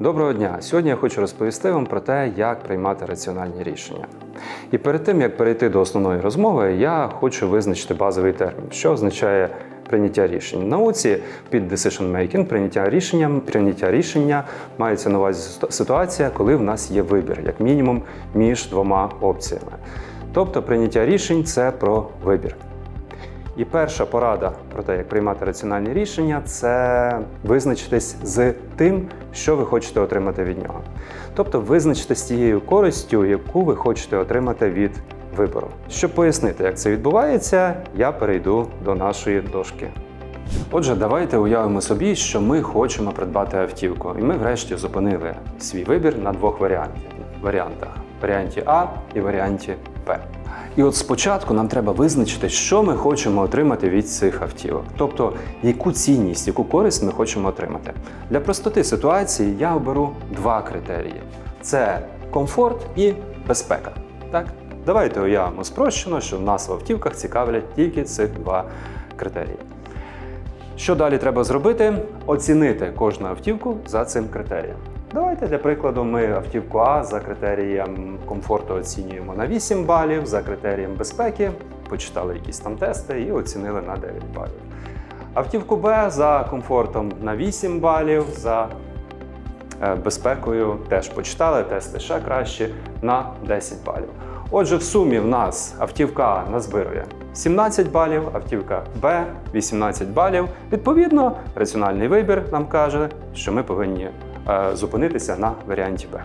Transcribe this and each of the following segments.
Доброго дня! Сьогодні я хочу розповісти вам про те, як приймати раціональні рішення. І перед тим як перейти до основної розмови, я хочу визначити базовий термін, що означає прийняття рішень. В науці під decision making прийняття рішення, прийняття рішення мається на увазі ситуація, коли в нас є вибір, як мінімум, між двома опціями. Тобто прийняття рішень це про вибір. І перша порада про те, як приймати раціональні рішення, це визначитись з тим, що ви хочете отримати від нього. Тобто визначте з тією користю, яку ви хочете отримати від вибору. Щоб пояснити, як це відбувається, я перейду до нашої дошки. Отже, давайте уявимо собі, що ми хочемо придбати автівку, і ми врешті зупинили свій вибір на двох варіантах: варіанті А і варіанті Б. І от спочатку нам треба визначити, що ми хочемо отримати від цих автівок, тобто яку цінність, яку користь ми хочемо отримати. Для простоти ситуації я оберу два критерії: це комфорт і безпека. Так, давайте уявимо спрощено, що в нас в автівках цікавлять тільки цих два критерії. Що далі треба зробити? Оцінити кожну автівку за цим критерієм. Давайте для прикладу ми автівку А за критерієм комфорту оцінюємо на 8 балів, за критерієм безпеки, почитали якісь там тести і оцінили на 9 балів. Автівку Б за комфортом на 8 балів, за е, безпекою теж почитали, тести ще краще на 10 балів. Отже, в сумі в нас автівка А назбирує 17 балів, автівка Б 18 балів. Відповідно, раціональний вибір нам каже, що ми повинні зупинитися на варіанті Б.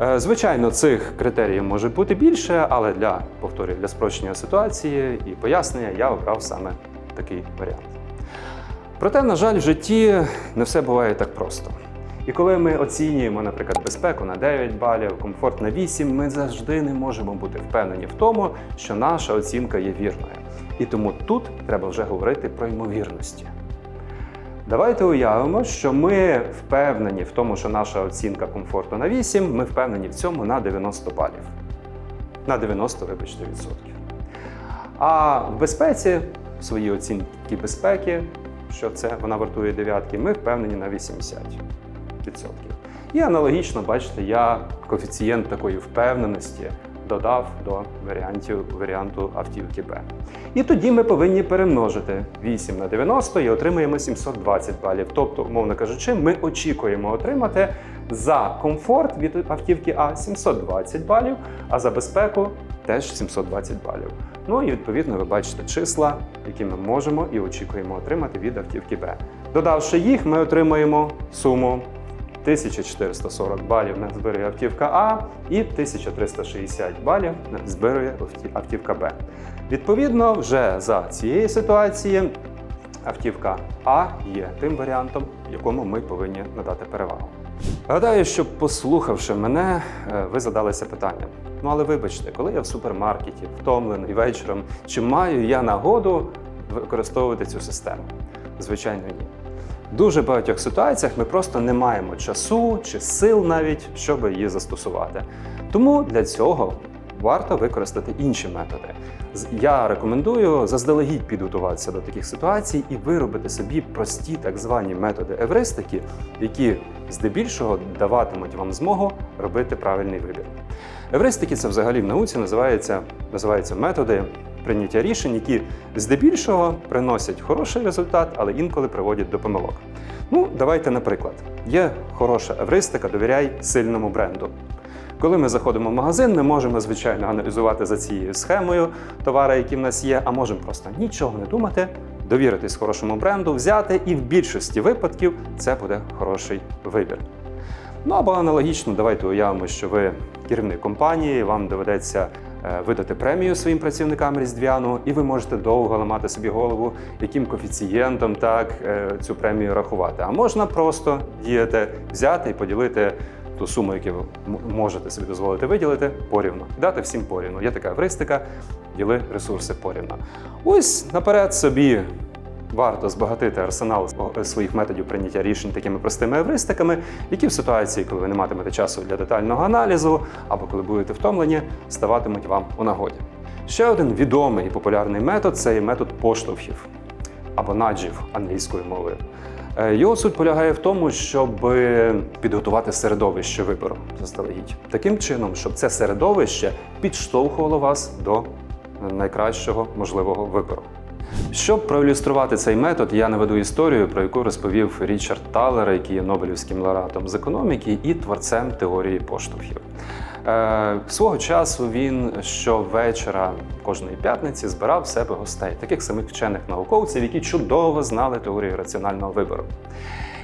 Е, Звичайно, цих критеріїв може бути більше, але для повторюю, для спрощення ситуації і пояснення я обрав саме такий варіант. Проте, на жаль, в житті не все буває так просто. І коли ми оцінюємо, наприклад, безпеку на 9 балів, комфорт на 8, ми завжди не можемо бути впевнені в тому, що наша оцінка є вірною. І тому тут треба вже говорити про ймовірності. Давайте уявимо, що ми впевнені в тому, що наша оцінка комфорту на 8, ми впевнені в цьому на 90 балів. На 90, вибачте, відсотків. А в безпеці, в своїй оцінці безпеки, що це вона вартує дев'ятки, ми впевнені на 80%. І аналогічно, бачите, я коефіцієнт такої впевненості додав до варіантів, варіанту автівки Б. І тоді ми повинні перемножити 8 на 90 і отримаємо 720 балів. Тобто, умовно кажучи, ми очікуємо отримати за комфорт від автівки А 720 балів, а за безпеку теж 720 балів. Ну і відповідно ви бачите числа, які ми можемо і очікуємо отримати від автівки Б. Додавши їх, ми отримаємо суму 1440 балів на збирує автівка А і 1360 балів збирує автівка Б. Відповідно, вже за цієї ситуації автівка А є тим варіантом, якому ми повинні надати перевагу. Гадаю, що послухавши мене, е, ви задалися питанням. Ну але вибачте, коли я в супермаркеті, втомлений вечором, чи маю я нагоду використовувати цю систему? Звичайно, ні. Дуже багатьох ситуаціях ми просто не маємо часу чи сил навіть, щоб її застосувати. Тому для цього варто використати інші методи. Я рекомендую заздалегідь підготуватися до таких ситуацій і виробити собі прості так звані методи евристики, які здебільшого даватимуть вам змогу робити правильний вибір. Евристики це взагалі в науці називається, називаються методи прийняття рішень, які здебільшого приносять хороший результат, але інколи приводять до помилок. Ну, давайте, наприклад, є хороша евристика, довіряй сильному бренду. Коли ми заходимо в магазин, ми можемо, звичайно, аналізувати за цією схемою товари, які в нас є, а можемо просто нічого не думати, довіритись хорошому бренду, взяти, і в більшості випадків це буде хороший вибір. Ну або аналогічно, давайте уявимо, що ви керівник компанії, вам доведеться видати премію своїм працівникам різдвяну, і ви можете довго ламати собі голову, яким коефіцієнтом так е, цю премію рахувати. А можна просто діяти, взяти і поділити ту суму, яку ви можете собі дозволити виділити, порівну. Дати всім порівну. Є така евристика, діли ресурси порівну. Ось наперед собі Варто збагатити арсенал своїх методів прийняття рішень такими простими евристиками, які в ситуації, коли ви не матимете часу для детального аналізу, або коли будете втомлені, ставатимуть вам у нагоді. Ще один відомий і популярний метод це метод поштовхів або наджів англійською мовою. Е, Його суть полягає в тому, щоб підготувати середовище вибору заздалегідь. Таким чином, щоб це середовище підштовхувало вас до найкращого можливого вибору. Щоб проілюструвати цей метод, я наведу історію, про яку розповів Річард Талер, який є Нобелівським лауреатом з економіки і творцем теорії поштовхів. Е, свого часу він щовечора кожної п'ятниці збирав в себе гостей, таких самих вчених науковців, які чудово знали теорію раціонального вибору.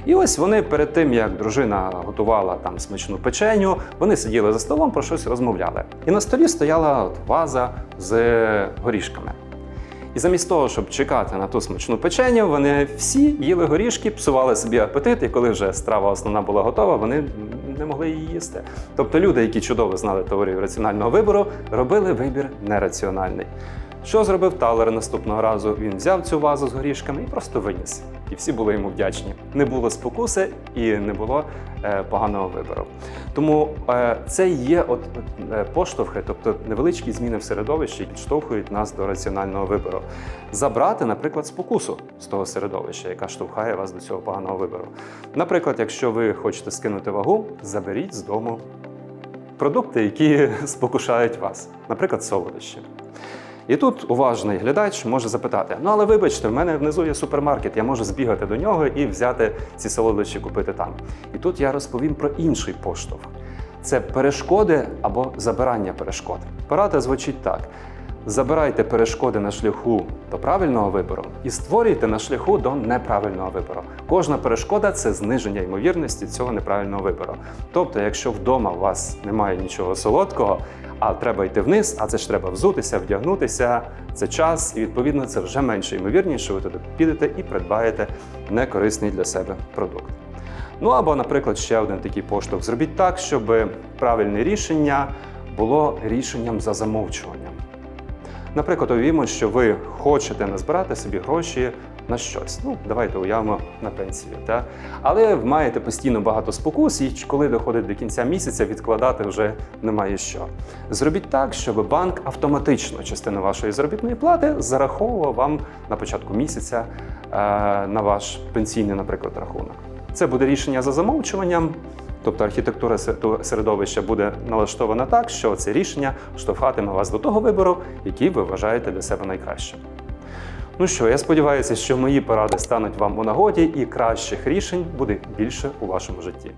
І ось вони перед тим, як дружина готувала там смачну печеню, вони сиділи за столом, про щось розмовляли. І на столі стояла от ваза з горішками. І замість того, щоб чекати на ту смачну печеню, вони всі їли горішки, псували собі апетит, і коли вже страва основна була готова, вони не могли її їсти. Тобто люди, які чудово знали теорію раціонального вибору, робили вибір нераціональний. Що зробив Талер наступного разу? Він взяв цю вазу з горішками і просто виніс. І всі були йому вдячні. Не було спокуси і не було е, поганого вибору. Тому е, це є от е, поштовхи, тобто невеличкі зміни в середовищі, підштовхують нас до раціонального вибору. Забрати, наприклад, спокусу з того середовища, яка штовхає вас до цього поганого вибору. Наприклад, якщо ви хочете скинути вагу, заберіть з дому продукти, які спокушають вас, наприклад, солодощі. І тут уважний глядач може запитати: ну але вибачте, в мене внизу є супермаркет, я можу збігати до нього і взяти ці солодощі, купити там. І тут я розповім про інший поштовх: це перешкоди або забирання перешкод. Порада звучить так: забирайте перешкоди на шляху до правильного вибору і створюйте на шляху до неправильного вибору. Кожна перешкода це зниження ймовірності цього неправильного вибору. Тобто, якщо вдома у вас немає нічого солодкого, а треба йти вниз, а це ж треба взутися, вдягнутися, це час, і відповідно це вже менше ймовірність, що ви туди підете і придбаєте некорисний для себе продукт. Ну або, наприклад, ще один такий поштовх. Зробіть так, щоб правильне рішення було рішенням за замовчуванням. Наприклад, уявімо, що ви хочете назбирати собі гроші на щось. Ну, давайте уявимо на пенсію. Та? Але маєте постійно багато спокус, і коли доходить до кінця місяця, відкладати вже немає що. Зробіть так, щоб банк автоматично частину вашої заробітної плати зараховував вам на початку місяця е, на ваш пенсійний, наприклад, рахунок. Це буде рішення за замовчуванням. Тобто архітектура середовища буде налаштована так, що це рішення штовхатиме вас до того вибору, який ви вважаєте для себе найкращим. Ну що, я сподіваюся, що мої поради стануть вам у нагоді і кращих рішень буде більше у вашому житті.